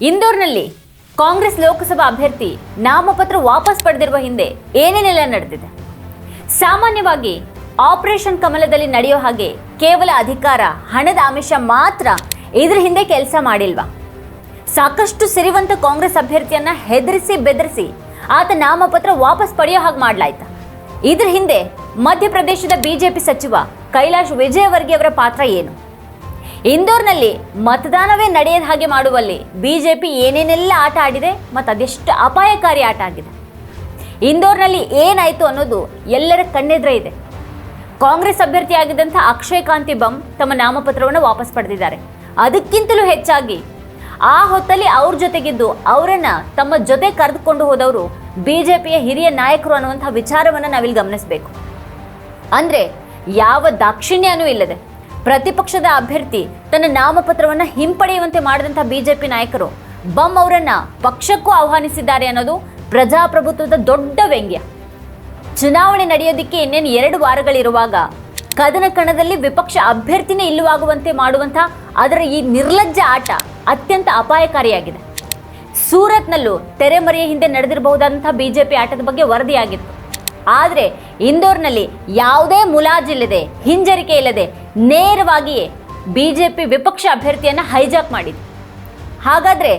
ಇಂದೋರ್ನಲ್ಲಿ ಕಾಂಗ್ರೆಸ್ ಲೋಕಸಭಾ ಅಭ್ಯರ್ಥಿ ನಾಮಪತ್ರ ವಾಪಸ್ ಪಡೆದಿರುವ ಹಿಂದೆ ಏನೇನೆಲ್ಲ ನಡೆದಿದೆ. ಸಾಮಾನ್ಯವಾಗಿ ಆಪರೇಷನ್ ಕಮಲದಲ್ಲಿ ನಡೆಯೋ ಹಾಗೆ ಕೇವಲ ಅಧಿಕಾರ, ಹಣದ ಆಮಿಷ ಮಾತ್ರ ಇದ್ರ ಹಿಂದೆ ಕೆಲಸ ಮಾಡಿಲ್ವಾ? ಸಾಕಷ್ಟು ಸಿರಿವಂತ ಕಾಂಗ್ರೆಸ್ ಅಭ್ಯರ್ಥಿಯನ್ನ ಹೆದರಿಸಿ ಬೆದರಿಸಿ ಆತ ನಾಮಪತ್ರ ವಾಪಸ್ ಪಡೆಯೋ ಹಾಗೆ ಮಾಡಲಾಯ್ತ. ಇದ್ರ ಹಿಂದೆ ಮಧ್ಯಪ್ರದೇಶದ ಬಿಜೆಪಿ ಸಚಿವ ಕೈಲಾಶ್ ವಿಜಯವರ್ಗಿಯವರ ಪಾತ್ರ ಏನು? ಇಂದೋರ್ನಲ್ಲಿ ಮತದಾನವೇ ನಡೆಯದ ಹಾಗೆ ಮಾಡುವಲ್ಲಿ ಬಿಜೆಪಿ ಏನೇನೆಲ್ಲ ಆಟ ಆಡಿದೆ ಮತ್ತು ಅದೆಷ್ಟು ಅಪಾಯಕಾರಿ ಆಟ ಆಗಿದೆ. ಇಂದೋರ್ನಲ್ಲಿ ಏನಾಯಿತು ಅನ್ನೋದು ಎಲ್ಲರ ಕಣ್ಣೆದ್ರೆ ಇದೆ. ಕಾಂಗ್ರೆಸ್ ಅಭ್ಯರ್ಥಿಯಾಗಿದ್ದಂಥ ಅಕ್ಷಯ್ ಕಾಂತಿ ಬಮ್ ತಮ್ಮ ನಾಮಪತ್ರವನ್ನು ವಾಪಸ್ ಪಡೆದಿದ್ದಾರೆ. ಅದಕ್ಕಿಂತಲೂ ಹೆಚ್ಚಾಗಿ ಆ ಹೊತ್ತಲ್ಲಿ ಅವ್ರ ಜೊತೆಗಿದ್ದು ಅವರನ್ನು ತಮ್ಮ ಜೊತೆ ಕರೆದುಕೊಂಡು ಹೋದವರು ಬಿಜೆಪಿಯ ಹಿರಿಯ ನಾಯಕರು ಅನ್ನುವಂಥ ವಿಚಾರವನ್ನು ನಾವಿಲ್ಲಿ ಗಮನಿಸಬೇಕು. ಅಂದರೆ ಯಾವ ದಾಕ್ಷಿಣ್ಯನೂ ಇಲ್ಲದೆ ಪ್ರತಿಪಕ್ಷದ ಅಭ್ಯರ್ಥಿ ತನ್ನ ನಾಮಪತ್ರವನ್ನ ಹಿಂಪಡೆಯುವಂತೆ ಮಾಡಿದಂಥ ಬಿಜೆಪಿ ನಾಯಕರು ಬಮ್ ಅವರನ್ನ ಪಕ್ಷಕ್ಕೂ ಆಹ್ವಾನಿಸಿದ್ದಾರೆ ಅನ್ನೋದು ಪ್ರಜಾಪ್ರಭುತ್ವದ ದೊಡ್ಡ ವ್ಯಂಗ್ಯ. ಚುನಾವಣೆ ನಡೆಯೋದಕ್ಕೆ ಇನ್ನೇನು ಎರಡು ವಾರಗಳಿರುವಾಗ ಕದನ ಕಣದಲ್ಲಿ ವಿಪಕ್ಷ ಅಭ್ಯರ್ಥಿನೇ ಇಲ್ಲವಾಗುವಂತೆ ಮಾಡುವಂಥ ಅದರ ಈ ನಿರ್ಲಜ್ಜ ಆಟ ಅತ್ಯಂತ ಅಪಾಯಕಾರಿಯಾಗಿದೆ. ಸೂರತ್ನಲ್ಲೂ ತೆರೆಮರೆಯ ಹಿಂದೆ ನಡೆದಿರಬಹುದಾದಂಥ ಬಿಜೆಪಿ ಆಟದ ಬಗ್ಗೆ ವರದಿಯಾಗಿತ್ತು. ಆದರೆ ಇಂದೋರ್ನಲ್ಲಿ ಯಾವುದೇ ಮುಲಾಜಿಲ್ಲದೆ ಹಿಂಜರಿಕೆ ಇಲ್ಲದೆ ನೇರವಾಗಿಯೇ ಪಿ ವಿಪಕ್ಷ ಅಭ್ಯರ್ಥಿಯನ್ನು ಹೈಜಾಕ್ ಮಾಡಿದೆ. ಹಾಗಾದರೆ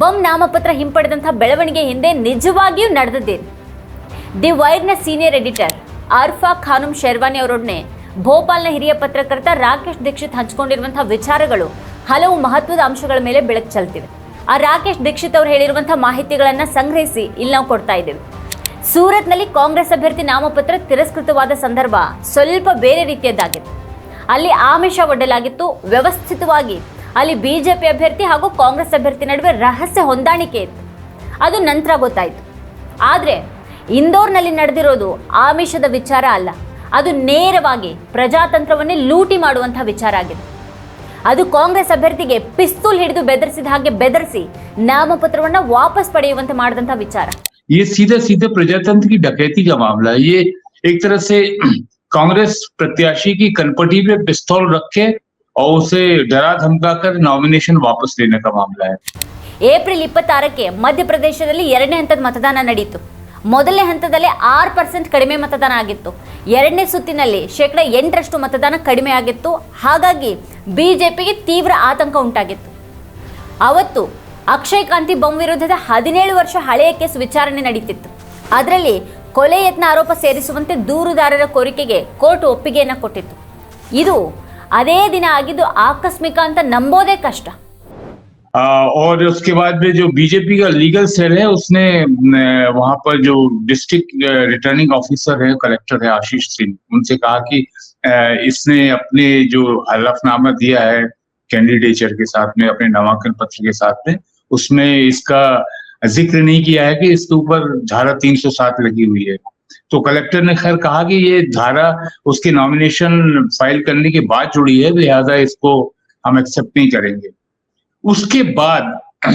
ಬಮ್ ನಾಮಪತ್ರ ಹಿಂಪಡೆದಂಥ ಬೆಳವಣಿಗೆ ಹಿಂದೆ ನಿಜವಾಗಿಯೂ ನಡೆದದ್ದೇನು ದಿ ವೈರ್ನ ಸೀನಿಯರ್ ಎಡಿಟರ್ ಅರ್ಫಾ ಖಾನುಂ ಶೆರ್ವಾನಿ ಅವರೊಡನೆ ಭೋಪಾಲ್ನ ಹಿರಿಯ ಪತ್ರಕರ್ತ ರಾಕೇಶ್ ದೀಕ್ಷಿತ್ ಹಂಚಿಕೊಂಡಿರುವಂಥ ವಿಚಾರಗಳು ಹಲವು ಮಹತ್ವದ ಅಂಶಗಳ ಮೇಲೆ ಬೆಳಕು ಚೆಲ್ತಿವೆ. ಆ ರಾಕೇಶ್ ದೀಕ್ಷಿತ್ ಅವರು ಹೇಳಿರುವಂಥ ಮಾಹಿತಿಗಳನ್ನು ಸಂಗ್ರಹಿಸಿ ಇಲ್ಲಿ ನಾವು ಕೊಡ್ತಾ ಇದ್ದೇವೆ. ಸೂರತ್ನಲ್ಲಿ ಕಾಂಗ್ರೆಸ್ ಅಭ್ಯರ್ಥಿ ನಾಮಪತ್ರ ತಿರಸ್ಕೃತವಾದ ಸಂದರ್ಭ ಸ್ವಲ್ಪ ಬೇರೆ ರೀತಿಯದ್ದಾಗಿತ್ತು ಅಲ್ಲಿ ಆಮಿಷ ಒಡ್ಡಲಾಗಿತ್ತು ವ್ಯವಸ್ಥಿತವಾಗಿ ಅಲ್ಲಿ ಬಿಜೆಪಿ ಅಭ್ಯರ್ಥಿ ಹಾಗೂ ಕಾಂಗ್ರೆಸ್ ಅಭ್ಯರ್ಥಿ ನಡುವೆ ರಹಸ್ಯ ಹೊಂದಾಣಿಕೆ ಇತ್ತು ಅದು ನಂತರ ಗೊತ್ತಾಯಿತು ಆದರೆ ಇಂದೋರ್ನಲ್ಲಿ ನಡೆದಿರೋದು ಆಮಿಷದ ವಿಚಾರ ಅಲ್ಲ ಅದು ನೇರವಾಗಿ ಪ್ರಜಾತಂತ್ರವನ್ನೇ ಲೂಟಿ ಮಾಡುವಂಥ ವಿಚಾರ ಆಗಿದೆ ಅದು ಕಾಂಗ್ರೆಸ್ ಅಭ್ಯರ್ಥಿಗೆ ಪಿಸ್ತೂಲ್ ಹಿಡಿದು ಬೆದರಿಸಿದ ಹಾಗೆ ಬೆದರಿಸಿ ನಾಮಪತ್ರವನ್ನ ವಾಪಸ್ ಪಡೆಯುವಂತೆ ಮಾಡಿದಂಥ ವಿಚಾರ ये सीधे सीधे प्रजातंत्र की डकैती का मामला है ये एक तरह से कांग्रेस प्रत्याशी की कनपटी पे पिस्तौल रखे और उसे डरा धमका कर नॉमिनेशन वापस लेने का मामला है ಏಪ್ರಿಲ್ ಇಪ್ಪತ್ತಾರಕ್ಕೆ ಮಧ್ಯಪ್ರದೇಶದಲ್ಲಿ ಎರಡನೇ ಹಂತದ ಮತದಾನ ನಡೆಯಿತು ಮೊದಲನೇ ಹಂತದಲ್ಲಿ ಆರು ಪರ್ಸೆಂಟ್ ಕಡಿಮೆ ಮತದಾನ ಆಗಿತ್ತು ಎರಡನೇ ಸುತ್ತಿನಲ್ಲಿ ಶೇಕಡ ಎಂಟರಷ್ಟು ಮತದಾನ ಕಡಿಮೆ ಆಗಿತ್ತು ಹಾಗಾಗಿ ಬಿಜೆಪಿಗೆ ತೀವ್ರ ಆತಂಕ ಉಂಟಾಗಿತ್ತು ಅವತ್ತು ಅಕ್ಷಯ್ ಕಾಂತಿ ಬೊಮ್ ವಿರುದ್ಧದ ಹದಿನೇಳು ವರ್ಷ ಹಳೆಯ ಕೇಸ್ ವಿಚಾರಣೆ ನಡೀತಿತ್ತು ಅದರಲ್ಲಿ ಕೊಲೆ ಯತ್ನ ಆರೋಪ ಸೇರಿಸುವಂತೆ ದೂರುದಾರರ ಕೋರಿಕೆಗೆ ಕೋರ್ಟ್ ಒಪ್ಪಿಗೆಯನ್ನು ಕೊಟ್ಟಿತ್ತು ಇದು ಅದೇ ದಿನ ಆಗಿದ್ದು ಆಕಸ್ಮಿಕ ಅಂತ ನಂಬೋದೇ ಕಷ್ಟ आ, और उसके बाद में जो बीजेपी का लीगल सेल है उसने वहां पर जो डिस्ट्रिक्ट रिटर्निंग ऑफिसर है कलेक्टर है आशीष सिंह उनसे कहा कि अ, इसने अपने जो हलफनामा दिया है कैंडिडेचर के साथ में अपने नामांकन पत्र के साथ में उसमें इसका ज़िक्र नहीं किया है कि इसके ऊपर धारा 307 लगी हुई है। तो कलेक्टर ने खैर कहा कि ये धारा उसके नॉमिनेशन फ़ाइल करने के बाद जुड़ी है, लिहाजा इसको हम एक्सेप्ट नहीं करेंगे। उसके बाद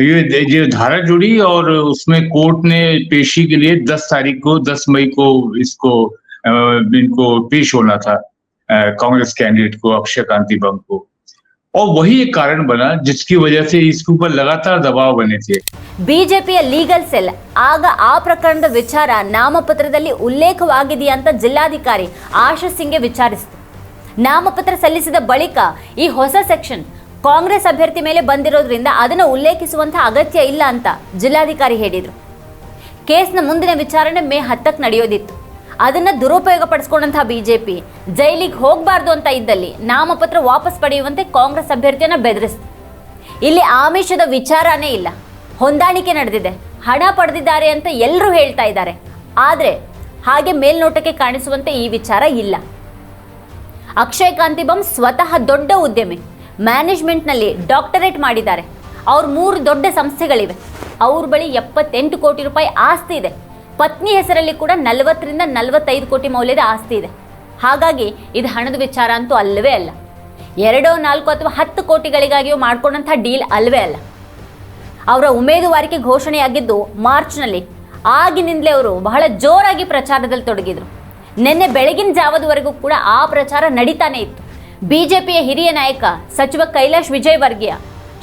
ये ये धारा जुड़ी और उसमें कोर्ट ने पेशी के लिए 10 तारीख को 10 मई को इसको इनको पेश होना था कांग्रेस कैंडिडेट को, अक्षय कांति बम को। और वही एक कारण बना जिसकी वजह से इसके ऊपर लगातार दबाव बने थे ಬಿಜೆಪಿಯ ಲೀಗಲ್ ಸೆಲ್ ಆಗ ಆ ಪ್ರಕರಣದ ವಿಚಾರ ನಾಮಪತ್ರದಲ್ಲಿ ಉಲ್ಲೇಖವಾಗಿದೆಯಾ ಅಂತ ಜಿಲ್ಲಾಧಿಕಾರಿ ಆಶಾ ಸಿಂಗ್ಗೆ ವಿಚಾರಿಸಿತು ನಾಮಪತ್ರ ಸಲ್ಲಿಸಿದ ಬಳಿಕ ಈ ಹೊಸ ಸೆಕ್ಷನ್ ಕಾಂಗ್ರೆಸ್ ಅಭ್ಯರ್ಥಿ ಮೇಲೆ ಬಂದಿರೋದ್ರಿಂದ ಅದನ್ನು ಉಲ್ಲೇಖಿಸುವಂಥ ಅಗತ್ಯ ಇಲ್ಲ ಅಂತ ಜಿಲ್ಲಾಧಿಕಾರಿ ಹೇಳಿದರು ಕೇಸ್ನ ಮುಂದಿನ ವಿಚಾರಣೆ ಮೇ ಹತ್ತಕ್ಕೆ ನಡೆಯೋದಿತ್ತು ಅದನ್ನ ದುರುಪಯೋಗ ಪಡಿಸ್ಕೊಂಡಂತಹ ಬಿಜೆಪಿ. ಜೈಲಿಗೆ ಹೋಗಬಾರ್ದು ಅಂತ ಇದ್ದಲ್ಲಿ ನಾಮಪತ್ರ ವಾಪಸ್ ಪಡೆಯುವಂತೆ ಕಾಂಗ್ರೆಸ್ ಅಭ್ಯರ್ಥಿಯನ್ನ ಬೆದರಿಸ್. ಇಲ್ಲಿ ಆಮಿಷದ ವಿಚಾರನೇ ಇಲ್ಲ. ಹೊಂದಾಣಿಕೆ ನಡೆದಿದೆ. ಹಣ ಪಡೆದಿದ್ದಾರೆ ಅಂತ ಎಲ್ಲರೂ ಹೇಳ್ತಾ ಇದ್ದಾರೆ. ಆದರೆ ಹಾಗೆ ಮೇಲ್ನೋಟಕ್ಕೆ ಕಾಣಿಸುವಂತೆ ಈ ವಿಚಾರ ಇಲ್ಲ. ಅಕ್ಷಯ್ ಕಾಂತಿ ಬಮ್ ಸ್ವತಃ ದೊಡ್ಡ ಉದ್ಯಮಿ. ಮ್ಯಾನೇಜ್ಮೆಂಟ್ನಲ್ಲಿ ಡಾಕ್ಟರೇಟ್ ಮಾಡಿದ್ದಾರೆ. ಅವ್ರ ಮೂರು ದೊಡ್ಡ ಸಂಸ್ಥೆಗಳಿವೆ. ಅವ್ರ ಬಳಿ ಎಪ್ಪತ್ತೆಂಟು ಕೋಟಿ ರೂಪಾಯಿ ಆಸ್ತಿ ಇದೆ. ಪತ್ನಿ ಹೆಸರಲ್ಲಿ ಕೂಡ ನಲವತ್ತರಿಂದ ನಲವತ್ತೈದು ಕೋಟಿ ಮೌಲ್ಯದ ಆಸ್ತಿ ಇದೆ. ಹಾಗಾಗಿ ಇದು ಹಣದ ವಿಚಾರ ಅಂತೂ ಅಲ್ಲವೇ ಅಲ್ಲ. ಎರಡೋ ನಾಲ್ಕು ಅಥವಾ ಹತ್ತು ಕೋಟಿಗಳಿಗಾಗಿಯೂ ಮಾಡ್ಕೊಂಡಂಥ ಡೀಲ್ ಅಲ್ಲವೇ ಅಲ್ಲ. ಅವರ ಉಮೇದುವಾರಿಕೆ ಘೋಷಣೆಯಾಗಿದ್ದು ಮಾರ್ಚ್ನಲ್ಲಿ ಆಗಿನಿಂದಲೇ ಅವರು ಬಹಳ ಜೋರಾಗಿ ಪ್ರಚಾರದಲ್ಲಿ ತೊಡಗಿದ್ರು. ನಿನ್ನೆ ಬೆಳಗಿನ ಜಾವದವರೆಗೂ ಕೂಡ ಆ ಪ್ರಚಾರ ನಡೀತಾನೆ ಇತ್ತು. ಬಿಜೆಪಿಯ ಹಿರಿಯ ನಾಯಕ ಸಚಿವ ಕೈಲಾಶ್ ವಿಜಯವರ್ಗೀಯ,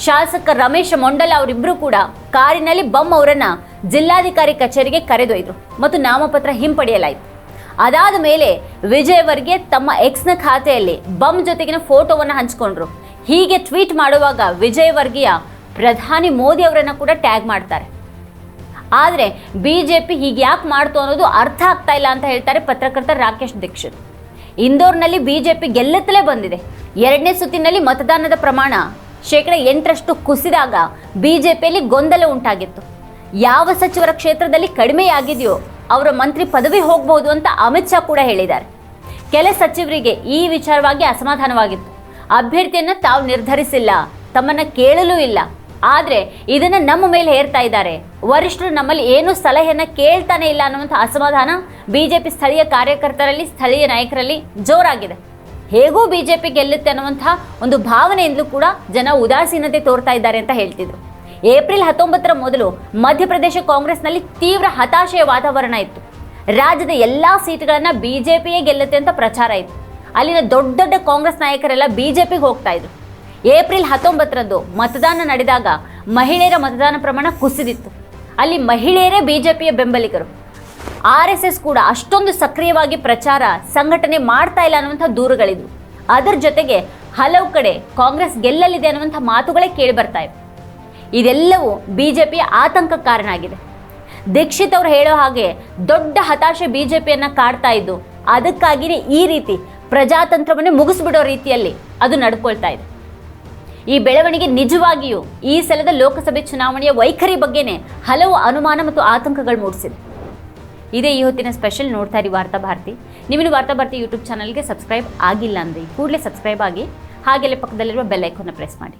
ಶಾಸಕ ರಮೇಶ್ ಮೊಂಡಲ ಅವರಿಬ್ಬರು ಕೂಡ ಕಾರಿನಲ್ಲಿ ಬಮ್ ಅವರನ್ನ ಜಿಲ್ಲಾಧಿಕಾರಿ ಕಚೇರಿಗೆ ಕರೆದೊಯ್ದರು ಮತ್ತು ನಾಮಪತ್ರ ಹಿಂಪಡೆಯಲಾಯಿತು. ಅದಾದ ಮೇಲೆ ವಿಜಯ್ ವರ್ಗೆ ತಮ್ಮ ಎಕ್ಸ್ನ ಖಾತೆಯಲ್ಲಿ ಬಮ್ ಜೊತೆಗಿನ ಫೋಟೋವನ್ನು ಹಂಚಿಕೊಂಡ್ರು. ಹೀಗೆ ಟ್ವೀಟ್ ಮಾಡುವಾಗ ವಿಜಯ್ ವರ್ಗಿಯ ಪ್ರಧಾನಿ ಮೋದಿ ಅವರನ್ನು ಕೂಡ ಟ್ಯಾಗ್ ಮಾಡ್ತಾರೆ. ಆದರೆ ಬಿ ಜೆ ಪಿ ಹೀಗೆ ಯಾಕೆ ಮಾಡ್ತು ಅನ್ನೋದು ಅರ್ಥ ಆಗ್ತಾ ಇಲ್ಲ ಅಂತ ಹೇಳ್ತಾರೆ ಪತ್ರಕರ್ತ ರಾಕೇಶ್ ದೀಕ್ಷಿತ್. ಇಂದೋರ್ನಲ್ಲಿ ಬಿ ಜೆ ಪಿ ಗೆಲ್ಲುತ್ತಲೇ ಬಂದಿದೆ. ಎರಡನೇ ಸುತ್ತಿನಲ್ಲಿ ಮತದಾನದ ಪ್ರಮಾಣ ಶೇಕಡ ಎಂಟರಷ್ಟು ಕುಸಿದಾಗ ಬಿ ಜೆ ಪಿಯಲ್ಲಿ ಗೊಂದಲ ಉಂಟಾಗಿತ್ತು. ಯಾವ ಸಚಿವರ ಕ್ಷೇತ್ರದಲ್ಲಿ ಕಡಿಮೆಯಾಗಿದೆಯೋ ಅವರ ಮಂತ್ರಿ ಪದವಿ ಹೋಗ್ಬೋದು ಅಂತ ಅಮಿತ್ ಶಾ ಕೂಡ ಹೇಳಿದ್ದಾರೆ. ಕೆಲ ಸಚಿವರಿಗೆ ಈ ವಿಚಾರವಾಗಿ ಅಸಮಾಧಾನವಾಗಿತ್ತು. ಅಭ್ಯರ್ಥಿಯನ್ನು ತಾವು ನಿರ್ಧರಿಸಿಲ್ಲ, ತಮ್ಮನ್ನ ಕೇಳಲೂ ಇಲ್ಲ. ಆದರೆ ಇದನ್ನು ನಮ್ಮ ಮೇಲೆ ಹೇರ್ತಾ ಇದ್ದಾರೆ. ವರಿಷ್ಠರು ನಮ್ಮಲ್ಲಿ ಏನು ಸಲಹೆಯನ್ನು ಕೇಳ್ತಾನೆ ಇಲ್ಲ ಅನ್ನುವಂಥ ಅಸಮಾಧಾನ ಬಿ ಜೆ ಪಿ ಸ್ಥಳೀಯ ಕಾರ್ಯಕರ್ತರಲ್ಲಿ, ಸ್ಥಳೀಯ ನಾಯಕರಲ್ಲಿ ಜೋರಾಗಿದೆ. ಹೇಗೂ ಬಿ ಜೆ ಪಿ ಗೆಲ್ಲುತ್ತೆ ಅನ್ನುವಂಥ ಒಂದು ಭಾವನೆಯಿಂದಲೂ ಕೂಡ ಜನ ಉದಾಸೀನತೆ ತೋರ್ತಾ ಇದ್ದಾರೆ ಅಂತ ಹೇಳ್ತಿದ್ರು. ಏಪ್ರಿಲ್ ಹತ್ತೊಂಬತ್ತರ ಮೊದಲು ಮಧ್ಯಪ್ರದೇಶ ಕಾಂಗ್ರೆಸ್ನಲ್ಲಿ ತೀವ್ರ ಹತಾಶೆಯ ವಾತಾವರಣ ಇತ್ತು. ರಾಜ್ಯದ ಎಲ್ಲಾ ಜೆ ಪಿಯೇ ಗೆಲ್ಲುತ್ತೆ ಅಂತ ಪ್ರಚಾರ ಇತ್ತು. ಅಲ್ಲಿನ ದೊಡ್ಡ ದೊಡ್ಡ ಕಾಂಗ್ರೆಸ್ ನಾಯಕರೆಲ್ಲ ಬಿಜೆಪಿಗೆ ಹೋಗ್ತಾ ಇದ್ರು. ಏಪ್ರಿಲ್ ಹತ್ತೊಂಬತ್ತರಂದು ಮತದಾನ ನಡೆದಾಗ ಮಹಿಳೆಯರ ಮತದಾನ ಪ್ರಮಾಣ ಕುಸಿದಿತ್ತು. ಅಲ್ಲಿ ಮಹಿಳೆಯರೇ ಬಿಜೆಪಿಯ ಬೆಂಬಲಿಗರು. ಆರ್ ಎಸ್ ಎಸ್ ಕೂಡ ಅಷ್ಟೊಂದು ಸಕ್ರಿಯವಾಗಿ ಪ್ರಚಾರ, ಸಂಘಟನೆ ಮಾಡ್ತಾ ಇಲ್ಲ ಅನ್ನುವಂಥ ದೂರುಗಳಿದ್ವು. ಅದರ ಜೊತೆಗೆ ಹಲವು ಕಡೆ ಕಾಂಗ್ರೆಸ್ ಗೆಲ್ಲಲಿದೆ ಅನ್ನುವಂಥ ಮಾತುಗಳೇ ಕೇಳಿ ಬರ್ತಾ ಇವೆ. ಇದೆಲ್ಲವೂ ಬಿ ಜೆ ಪಿಯ ಆತಂಕಕ್ಕೆ ಕಾರಣ ಆಗಿದೆ ದೀಕ್ಷಿತ್ ಅವರು ಹೇಳೋ ಹಾಗೆ ದೊಡ್ಡ ಹತಾಶೆ ಬಿ ಜೆ ಪಿಯನ್ನು ಕಾಡ್ತಾ ಇದ್ದು ಅದಕ್ಕಾಗಿಯೇ ಈ ರೀತಿ ಪ್ರಜಾತಂತ್ರವನ್ನೇ ಮುಗಿಸ್ಬಿಡೋ ರೀತಿಯಲ್ಲಿ ಅದು ನಡ್ಕೊಳ್ತಾ ಇದೆ. ಈ ಬೆಳವಣಿಗೆ ನಿಜವಾಗಿಯೂ ಈ ಸಲದ ಲೋಕಸಭೆ ಚುನಾವಣೆಯ ವೈಖರಿ ಬಗ್ಗೆನೇ ಹಲವು ಅನುಮಾನ ಮತ್ತು ಆತಂಕಗಳು ಮೂಡಿಸಿದೆ. ಇದೇ ಈ ಹೊತ್ತಿನ ಸ್ಪೆಷಲ್ ನೋಡ್ತಾ ಇರಿ ವಾರ್ತಾ ಭಾರತಿ. ನಿಮ್ಮ ವಾರ್ತಾ ಭಾರತಿ ಯೂಟ್ಯೂಬ್ ಚಾನಲ್ಗೆ ಸಬ್ಸ್ಕ್ರೈಬ್ ಆಗಿಲ್ಲ ಅಂದರೆ ಕೂಡಲೇ ಸಬ್ಸ್ಕ್ರೈಬ್ ಆಗಿ ಹಾಗೆಲ್ಲ ಪಕ್ಕದಲ್ಲಿರುವ ಬೆಲ್ ಪ್ರೆಸ್ ಮಾಡಿ.